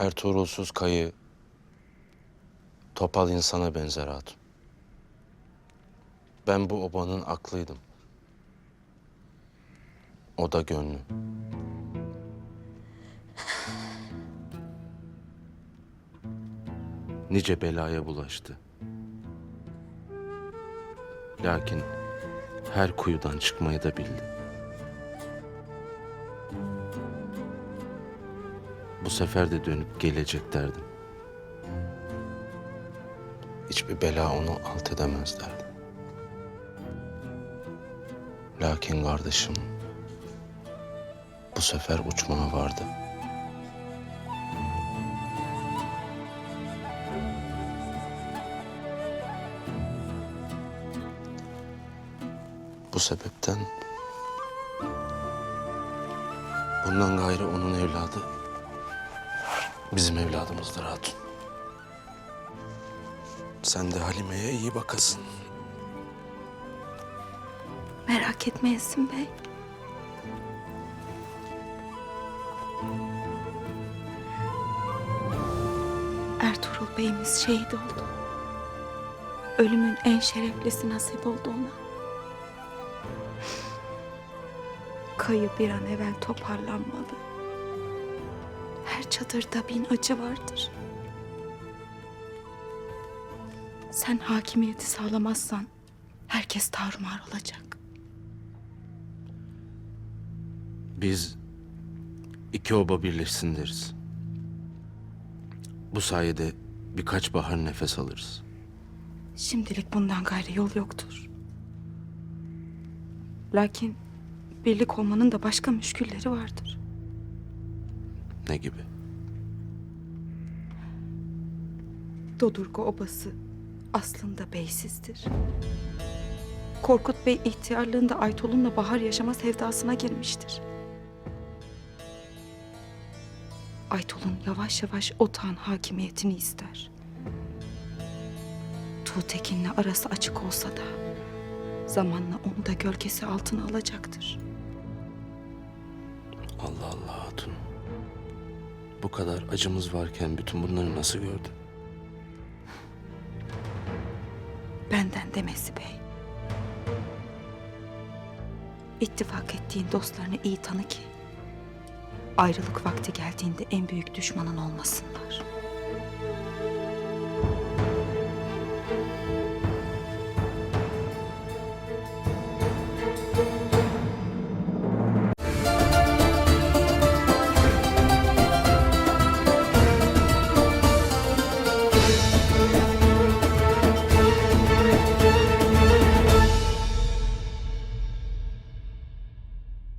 Ertuğrulsuz kayı topal insana benzer hatun. Ben bu obanın aklıydım. O da gönlü. Nice belaya bulaştı. Lakin her kuyudan çıkmayı da bildi. Bu sefer de dönüp gelecek derdim. Hiçbir bela onu alt edemez derdim. Lakin kardeşim bu sefer uçmaya vardı. Bu sebepten bundan gayrı onun evladı bizim evladımızdır hatun. Sen de Halime'ye iyi bakasın. Merak etme Yasin Bey. Ertuğrul Bey'imiz şehit oldu. Ölümün en şereflisi nasip oldu ona. Kayı bir an evvel toparlanmalı. Her çadırda bin acı vardır. Sen hakimiyeti sağlamazsan herkes tarumar olacak. Biz iki oba birleşsin deriz. Bu sayede birkaç bahar nefes alırız. Şimdilik bundan gayrı yol yoktur. Lakin birlik olmanın da başka müşkülleri vardır. Ne gibi? Dodurga obası aslında beysizdir. Korkut Bey ihtiyarlığında Aytolun'la bahar yaşama sevdasına girmiştir. Aytolun yavaş yavaş otağın hakimiyetini ister. Tuğtekin'le arası açık olsa da zamanla onu da gölgesi altına alacaktır. Allah Allah hatun. Bu kadar acımız varken bütün bunları nasıl gördün? Benden demesi bey. İttifak ettiğin dostlarını iyi tanı ki ayrılık vakti geldiğinde en büyük düşmanın olmasınlar.